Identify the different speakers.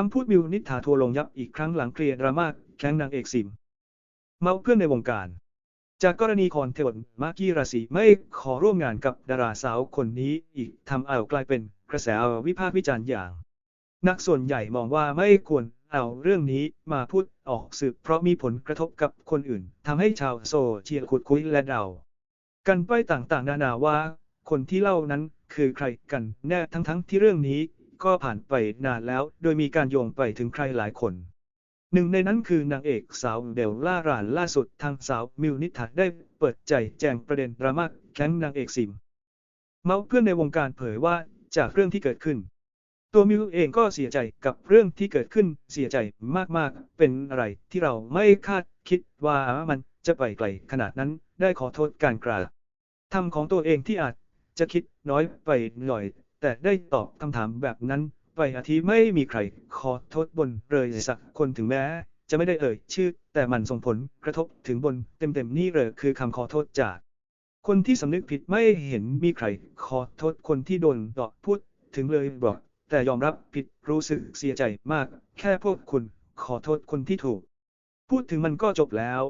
Speaker 1: คำพูดมิวนิษฐาทัวลงยับอีกครั้งหลังเคลียร์ดราม่าแข้งนางเอกซิม เมาเพื่อนในวงการ จากกรณีคอนเทนต์มากกี้ราศีไม่ขอร่วมงานกับดาราสาวคนนี้อีกทำเอากลายเป็นกระแสวิพากษ์วิจารณ์อย่าง นักส่วนใหญ่มองว่าไม่ควรเอาเรื่องนี้มาพูดออกสื่อเพราะมีผลกระทบกับคนอื่นทำให้ชาวโซเชียลขุดคุยและเดา กันไปต่างๆ นานาว่า คนที่เล่านั้นคือใครกันแน่ทั้งๆที่เรื่องนี้ ก็ผ่านไปนานแล้ว โดยมีการโยงไปถึงใครหลายคน หนึ่งในนั้นคือนางเอกสาวเบลล่ารานล่าสุดทางสาวมิวนิษฐาได้เปิดใจแจงประเด็นดราม่าแข้งนางเอกซิม เมาเพื่อนในวงการเผยว่าจากเรื่องที่เกิดขึ้น ตัวมิวเองก็เสียใจกับเรื่องที่เกิดขึ้นเสียใจมากๆ เป็นอะไรที่เราไม่คาดคิดว่ามันจะไปไกลขนาดนั้นได้ขอโทษการกระทำของตัวเองที่อาจจะคิดน้อยไปหน่อย แต่ได้ตอบคำถามแบบนั้น ไปอาทิไม่มีใคร ขอโทษบนเลยสักคนถึงแม้ จะไม่ได้เอ่ยชื่อ แต่มันส่งผลกระทบถึงบนเต็มๆนี่เลยคือคำขอโทษจาก คนที่สำนึกผิดไม่เห็นมีใคร ขอโทษคนที่โดนดอกพูดถึงเลยบอก แต่ยอมรับผิดรู้สึกเสียใจมาก แค่พวกคุณขอโทษคนที่ถูก พูดถึงมันก็จบแล้ว